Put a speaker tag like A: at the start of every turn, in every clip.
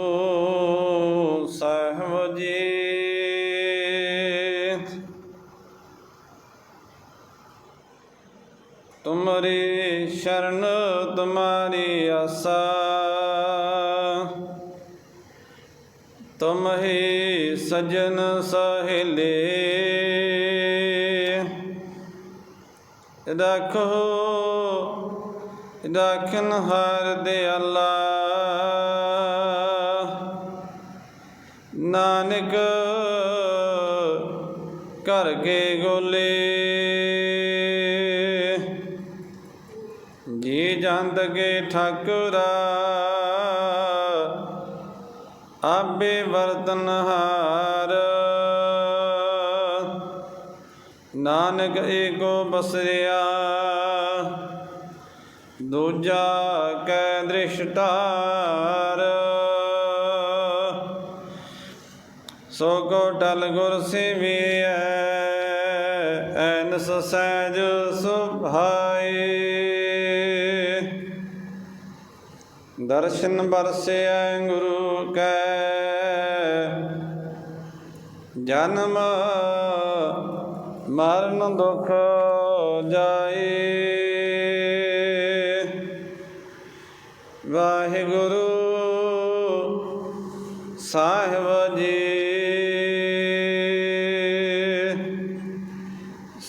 A: ਓ ਜੀ ਤੁਮਰੀ ਸ਼ਰਨ, ਤੁਮਾਰੀ ਆਸਾ। ਤੁਮ ਹੀ ਸਜਨ ਸਹਿਲੇ। ਰੱਖੋ ਰੱਖਨ ਹਰ ਦੇ ਅੱਲਾ। ਨਾਨਕ ਘਰ ਕੇ ਗੋਲੇ। ਜੀ ਜੰਦ ਕੇ ਠਾਕੁਰਾ ਆਬੇ ਵਰਤਨ ਹਾਰ। ਨਾਨਕ ਏਕੋ ਬਸਰਿਆ, ਦੂਜਾ ਕੈ ਦ੍ਰਿਸ਼ਟਾਰ। ਸੋ ਕੋ ਟਲ ਗੁਰ ਸੇਵੀਐ, ਐਨਸ ਸਹਿਜ ਸੁਭਾਏ ਦਰਸ਼ਨ ਬਰਸਿਐ ਗੁਰੂ ਕੈ, ਜਨਮ ਮਰਨ ਦੁਖ ਜਾਏ ਵਾਹਿਗੁਰੂ ਸਾਹਿਬ ਜੀ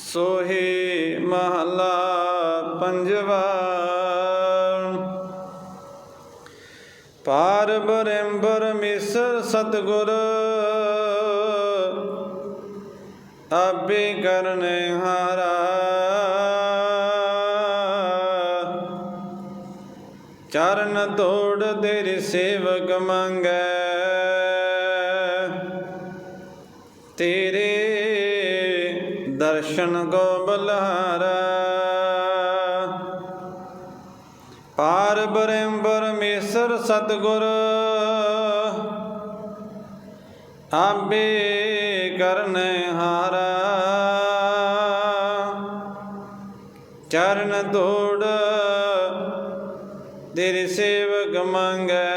A: ਸੋਹੀ ਮਹਲਾ ਪੰਜਵਾ। ਪਾਰ ਬਰੰਬਰ ਮਿਸਰ ਸਤਗੁਰ, ਆਪੇ ਕਰਨ ਹਾਰਾ। ਚਰਨ ਤੋੜ ਤੇਰੇ ਸੇਵਕ ਮੰਗੈ, ਤੇਰੇ ਦਰਸ਼ਨ ਕੋ ਬਲਹਾਰਾ ਪਾਰ ਬਰੰਬਰ ਮੇਸਰ ਸਤਗੁਰ। ਆਪੇ ਕਰਨੇ ਹਾਰਾ। ਚਰਨ ਤੋੜ ਤੇਰੇ ਸੇਵਕ ਮੰਗੈ।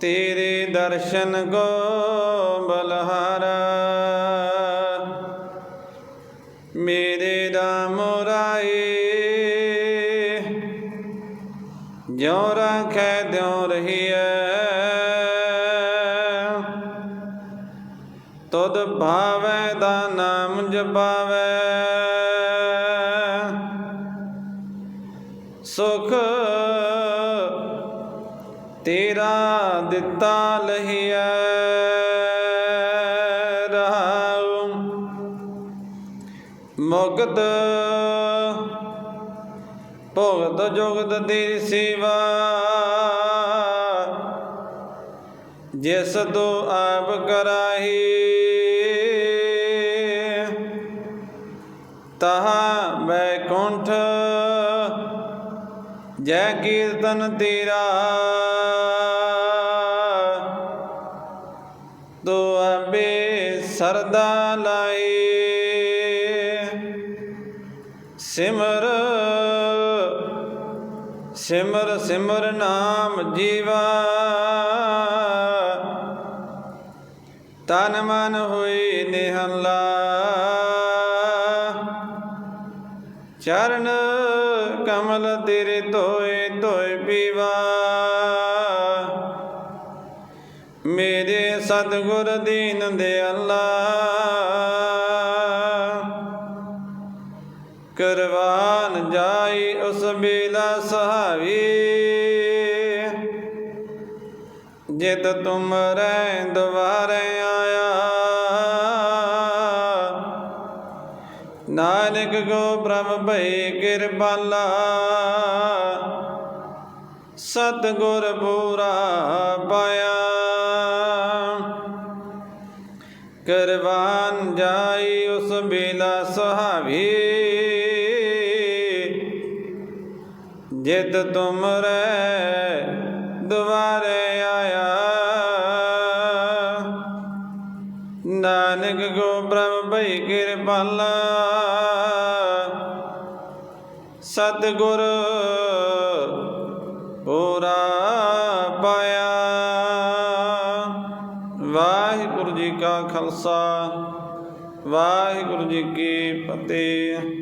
A: ਤੇਰੇ ਦਰਸ਼ਨ ਕੋ ਰੱਖੈ ਤਿਉ ਰਹੀਐ। ਤੁਧ ਭਾਵੈ ਦਾ ਨਾਮ ਜਪਾਵੈ। ਸੁਖ ਤੇਰਾ ਦਿੱਤਾ ਲਹੀਐ। ਰਹਾਉ ਮੁਕਤ ਭਗਤ ਜੁਗਤ ਤੇਰੀ ਸੇਵਾ। ਜਿਸ ਤੋ ਆਪ ਕਰਾਹੀ, ਤਹਾ ਬੈਕੁੰਠ ਜੈ ਕੀਰਤਨ ਤੇਰਾ। ਤੋ ਅਬੇ ਸਰਦਾ ਲਾਈ ਸਿਮਰ ਸਿਮਰ ਸਿਮਰ ਨਾਮ ਜੀਵਾ। ਤਨ ਮਨ ਹੋਈ ਨਿਹਲਾ। ਚਰਨ ਕਮਲ ਤੇਰੇ ਧੋਏ ਧੋਏ ਪੀਵਾ। ਮੇਰੇ ਸਤਿਗੁਰ ਦੀਨ ਦੇ ਅੱਲਾ। ਕਰਵਾਨ ਜਾਈ ਉਸ ਬੇਲਾ ਸਹਾਵੀ। ਜਿਤ ਤੁਮ ਰਹਿ ਆਇਆ। ਨਾਨਕ ਕੋ ਬ੍ਰਹਮ ਭਈ ਕਿਰਪਾਲਾ। ਸਤਗੁਰ ਪੂਰਾ ਪਾਇਆ। ਕਰਵਾਨ ਜਾਈ ਉਸ ਬੇਲਾ ਸੁਹਾਵੀ। ਜਿਤ ਤੁਮ ਦੁਆਰੇ ਆਇਆ। ਕੋ ਪ੍ਰਭ ਭਈ ਕਿਰਪਾਲਾ। ਸਤਿਗੁਰ ਪੂਰਾ ਪਾਇਆ। ਵਾਹਿਗੁਰੂ ਜੀ ਕਾ ਖਾਲਸਾ, ਵਾਹਿਗੁਰੂ ਜੀ ਕੀ ਫਤਿਹ।